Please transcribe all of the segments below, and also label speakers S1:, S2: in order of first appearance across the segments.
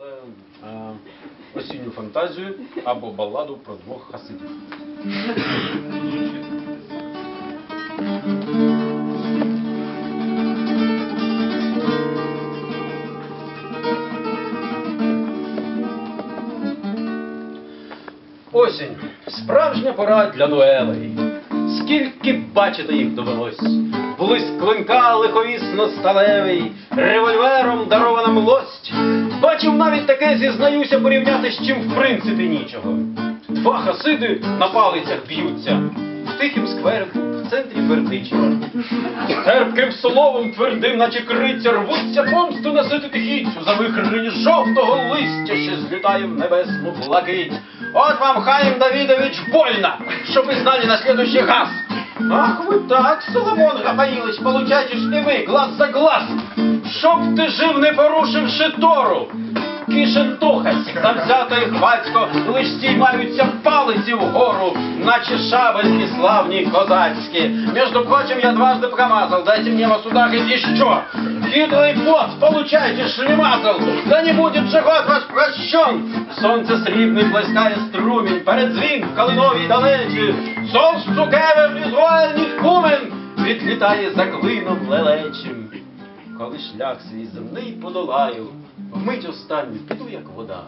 S1: Читаю е, осінню фантазію або балладу про двох хасидів. Осінь. Справжня пора для дуелей. Скільки бачити їх довелось. Блиск клинка лиховісно сталевий, револьвером дарована млость. Навіть таке, зізнаюся, порівняти з чим в принципі нічого. Два хасиди на палицях б'ються в тихім скверику в центрі Бердичева. Терпким словом твердим, наче криця, рвуться помсту носити тихіцю за вихрені жовтого листя, що злітає в небесну блакить. От вам, Хаїм Давидович, больно, щоб ви знали на следующий раз. Ах, ви так, Соломон Гафаїлич, получаєте ж і ви, глаз за глаз, щоб ти жив, не порушивши Тору. Кишентухась, завзято і хвацько, лиш стіймаються палиці вгору, наче шабельки славні козацькі. Между прочим, я дважды промазал, дайте мне вас ударить еще. Хитрый плод, получайте шлемазал, да не будет же год ваш прощен. Сонце срібний блискає струмінь, перед дзвін в калиновій далечі. Сон з цукевим ізраїльних кумен відлітає за клином лелечим. Коли шлях свій земний подолаю, вмить останню піду, як вода.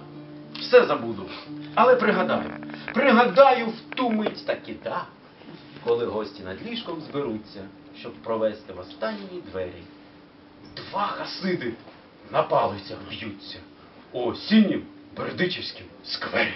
S1: Все забуду, але пригадаю, пригадаю в ту мить таки да, коли гості над ліжком зберуться, щоб провести в останні двері. Два хасиди на палицях б'ються осіннім бердичівськім сквері.